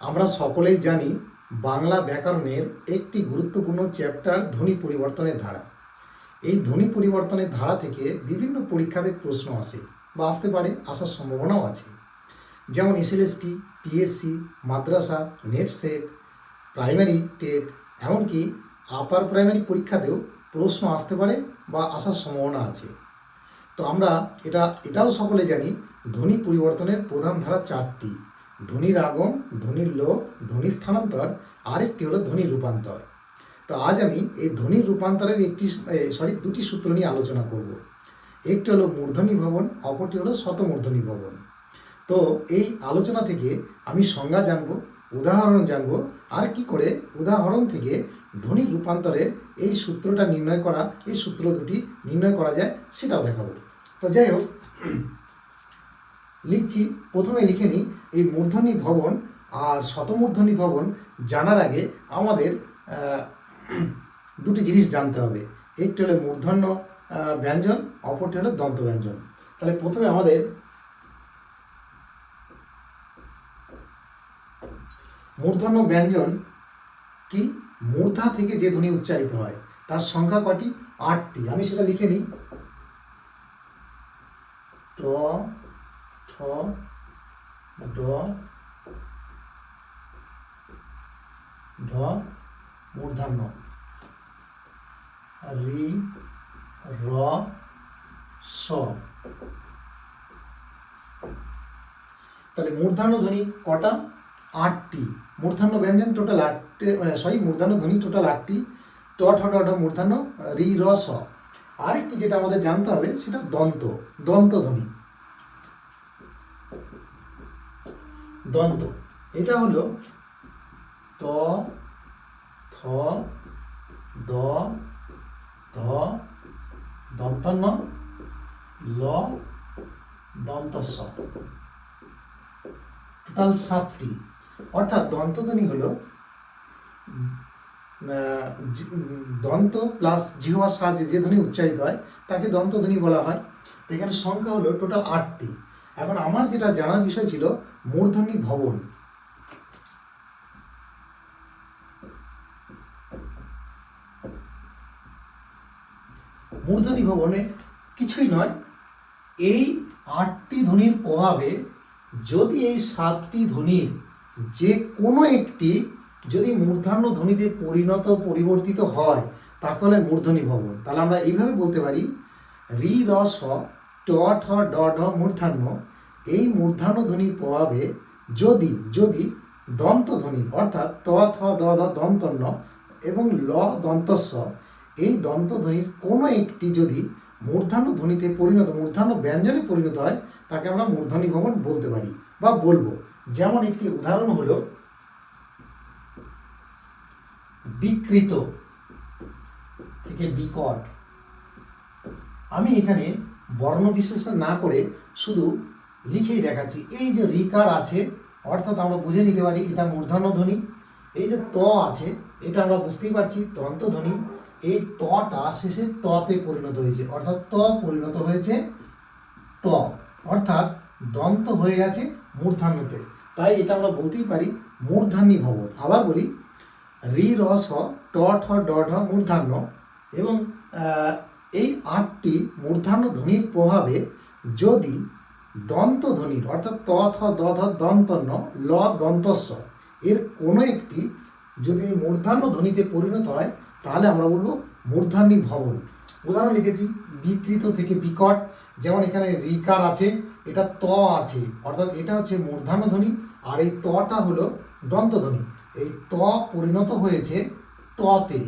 আমরা সকলেই জানি বাংলা ব্যাকরণের একটি গুরুত্বপূর্ণ চ্যাপ্টার ধ্বনি পরিবর্তনের ধারা। এই ধ্বনি পরিবর্তনের ধারা থেকে বিভিন্ন পরীক্ষাতে প্রশ্ন আসে বা আসতে পারে, আসার সম্ভাবনাও আছে। যেমন এসএলএসটি পিএসসি মাদ্রাসা নেট সেট প্রাইমারি টেট, এমনকি আপার প্রাইমারি পরীক্ষাতেও প্রশ্ন আসতে পারে বা আসার সম্ভাবনা আছে। তো আমরা এটা, এটাও সকলে জানি ধ্বনি পরিবর্তনের প্রধান ধারা চারটি। ধ্বনির আগম ধ্বনির লোক, ধ্বনি স্থানান্তর, আরেকটি হলো ধ্বনি রূপান্তর। তো আজ আমি এই ধ্বনির রূপান্তরের একটি সরি দুটি সূত্র নিয়ে আলোচনা করব। একটি হলো মূর্ধনি ভবন, অপরটি হলো শতমূর্ধনি ভবন। তো এই আলোচনা থেকে আমি সংজ্ঞা জানব, উদাহরণ জানব, আর কি করে উদাহরণ থেকে ধ্বনি রূপান্তরের এই সূত্রটা নির্ণয় করা, এই সূত্র দুটি নির্ণয় করা যায় সেটাও দেখাবো। তো যাই হোক লিখছি, প্রথমে লিখে নিই, এই মূর্ধনি ভবন আর শতমূর্ধনি ভবন জানার আগে আমাদের দুটি জিনিস জানতে হবে। একটি হলো মূর্ধন্য ব্যঞ্জন, অপরটি হলো দন্ত ব্যঞ্জন। তাহলে প্রথমে আমাদের মূর্ধন্য ব্যঞ্জন কি? মূর্ধা থেকে যে ধ্বনি উচ্চারিত হয়, তার সংখ্যা কটি? আটটি। আমি সেটা লিখে নিই। ট ঠ ড ঢ, মূর্ধান্য। রি, র, স। তাহলে মূর্ধান্য ধ্বনি কটা? আটটি। মূর্ধান্য ব্যঞ্জন টোটাল আটটি সরি মূর্ধান্য ধ্বনি টোটাল আটটি। ট, ঠ, ড মূর্ধান্য, রি, র, স। আরেকটি যেটা আমাদের জানতে হবে, সেটা দন্ত। দন্ত ধ্বনি। দন্ত এটা হলো ত, থ, দ, ধ দন্তন্য ল, দন্তস্ব। টোটাল সাতটি। অর্থাৎ দন্তধ্বনি হলো দন্ত প্লাস জিহ্বার সাহায্যে যে ধ্বনি উচ্চারিত হয়, তাকে দন্তধ্বনি বলা হয়। তো এখানে সংখ্যা হলো টোটাল আটটি। এখন আমার যেটা জানার বিষয় ছিল মূর্ধনি ভবন। মূর্ধনি ভবনে কিছুই নয়, এই আটটি ধ্বনির প্রভাবে যদি এই সাতটি ধ্বনির যে কোনো একটি যদি মূর্ধান্য ধ্বনিতে পরিণত পরিবর্তিত হয়, তাহলে মূর্ধনি ভবন। তাহলে আমরা এইভাবে বলতে পারি রি স ট ঠ ড ঢ মূর্ধান্য এই মূর্ধান্য ধ্বনির প্রভাবে যদি যদি দন্ত ধ্বনি অর্থাৎ ত, থ, দ ধ দন্তন্য এবং ল, দন্তস্ব, এই দন্ত ধ্বনির কোনো একটি যদি মূর্ধান্য ধ্বনিতে পরিণত মূর্ধান্য ব্যঞ্জনে পরিণত হয়, তাকে আমরা মূর্ধনি ভবন বলতে পারি বা বলব। যেমন একটি উদাহরণ হলো, বিকৃত থেকে বিকট। আমি এখানে বর্ণ বিশ্লেষণ না করে শুধু লিখেই দেখাচ্ছি। এই যে রিকার আছে, অর্থাৎ আমরা বুঝে নিতে পারি এটা মূর্ধন্য ধ্বনি। এই যে ত আছে, এটা আমরা বুঝতেই পারছি, তন্ত ধ্বনি। এই তটা শেষে টতে পরিণত হয়েছে। অর্থাৎ ত পরিণত হয়েছে ট। অর্থাৎ দন্ত হয়ে গেছে মূর্ধান্যতে। তাই এটা আমরা বলতেই পারি মূর্ধান্যী ভবন। আবার বলি, রি, র, স, ট, ঠ, ড, ঢ মূর্ধান্য এবং এই আটটি মূর্ধান্য ধ্বনির প্রভাবে যদি দন্ত ধ্বনির অর্থাৎ ত, থ, দ, ধ, দন্তন্য, ল, দন্তস্ব। এর কোনো একটি যদি মূর্ধান্য ধ্বনিতে পরিণত হয়, তাহলে আমরা বলব মূর্ধান্যী ভবন। উদাহরণ লিখেছি, বিকৃত থেকে বিকট, যেমন এখানে রিকার আছে, এটা ত আছে, অর্থাৎ এটা হচ্ছে মূর্ধান্য ধ্বনি, আর এই তটা হলো দন্ত ধ্বনি এই ত পরিণত হয়েছে টতে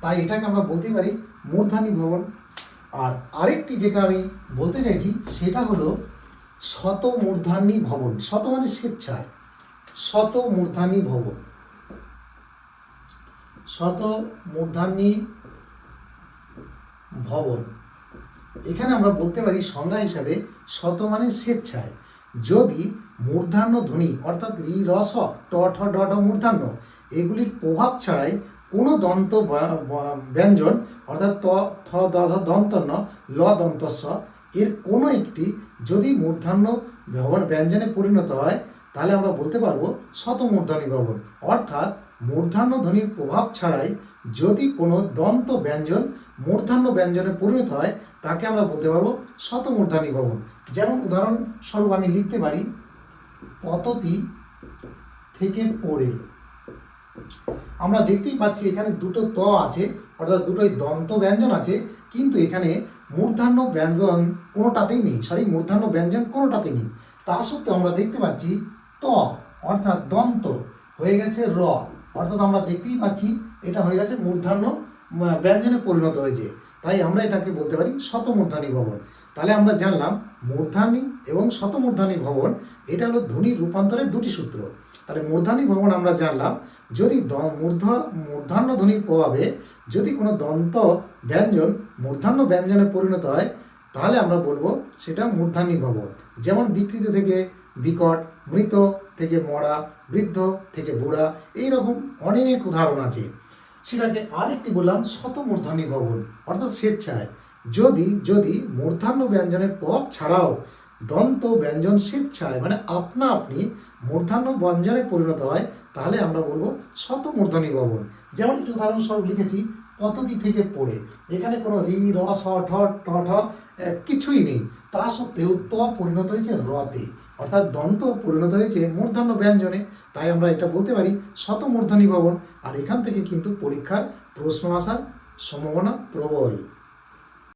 তাই এটাকে আমরা বলতে পারি মূর্ধান্যী ভবন। আর আরেকটি যেটা আমি বলতে চাইছি, সেটা হলো শত মূর্ধান্যী ভবন, শত মানে স্বেচ্ছায় শত মূর্ধান্যী ভবন। শত মূর্ধান্যী ভবন। এখানে আমরা বলতে পারি সংজ্ঞা হিসাবে শত মানে স্বেচ্ছায়। যদি মূর্ধান্য ধ্বনি, অর্থাৎ রি রস ট, ঠ ড মূর্ধান্য, এগুলির প্রভাব ছাড়াই কোনো দন্ত ব্যঞ্জন, অর্থাৎ ত, থ, দ দন্তন্য, ল, দন্তস্ব এর কোনো একটি যদি মূর্ধান্য ভবন ব্যঞ্জনে পরিণত হয়, তাহলে আমরা বলতে পারব শতমূর্ধনী ভবন অর্থাৎ মূর্ধান্য ধ্বনির প্রভাব ছাড়াই যদি কোনো দন্ত ব্যঞ্জন মূর্ধান্য ব্যঞ্জনে পরিণত হয়, তাকে আমরা বলতে পারব শতমূর্ধানী ভবন যেমন উদাহরণস্বরূপ আমি লিখতে পারি, পততি থেকে পড়ে। আমরা দেখতেই পাচ্ছি এখানে দুটো ত আছে, অর্থাৎ দুটোই দন্ত ব্যঞ্জন আছে, কিন্তু এখানে মূর্ধান্য ব্যঞ্জন কোনোটাতেই নেই। সরি, মূর্ধান্য ব্যঞ্জন কোনোটাতেই নেই। তা সত্ত্বেও আমরা দেখতে পাচ্ছি ত, অর্থাৎ দন্ত, হয়ে গেছে র। অর্থাৎ আমরা দেখতেই পাচ্ছি এটা হয়ে গেছে মূর্ধান্য ব্যঞ্জনে পরিণত হয়েছে। তাই আমরা এটাকে বলতে পারি শতমূর্ধানী ভবন। তাহলে আমরা জানলাম মূর্ধানী এবং শতমূর্ধানী ভবন, এটা হলো ধ্বনির রূপান্তরের দুটি সূত্র। তাহলে মূর্ধানী ভবন আমরা জানলাম, যদি মূর্ধ মূর্ধান্য ধ্বনির প্রভাবে যদি কোনো দন্ত ব্যঞ্জন মূর্ধান্য ব্যঞ্জনে পরিণত হয়, তাহলে আমরা বলব সেটা মূর্ধানী ভবন। যেমন বিকৃত থেকে বিকট, মৃত থেকে মরা, বৃদ্ধ থেকে বুড়া, এইরকম অনেক উদাহরণ আছে। সেটাকে আরেকটি বললাম শতমূর্ধানী ভবন, অর্থাৎ স্বেচ্ছায়। যদি যদি মূর্ধান্য ব্যঞ্জনের পথ ছাড়াও দন্ত ব্যঞ্জন স্বেচ্ছায় মানে আপনা আপনি মূর্ধান্য ব্যঞ্জনে পরিণত হয়, তাহলে আমরা বলব শতমূর্ধনী ভবন। যেমন একটি উদাহরণস্বরূপ লিখেছি পদ্ধতি থেকে পড়ে? এখানে কোনো রি, র, স, ঠ ঠ কিছুই নেই। তা সত্ত্বেও ত পরিণত হয়েছে রতে। অর্থাৎ দন্ত পরিণত হয়েছে মূর্ধন্য ব্যঞ্জনে। তাই আমরা এটা বলতে পারি শতমূর্ধনী ভবন। আর এখান থেকে কিন্তু পরীক্ষার প্রশ্ন আসার সম্ভাবনা প্রবল।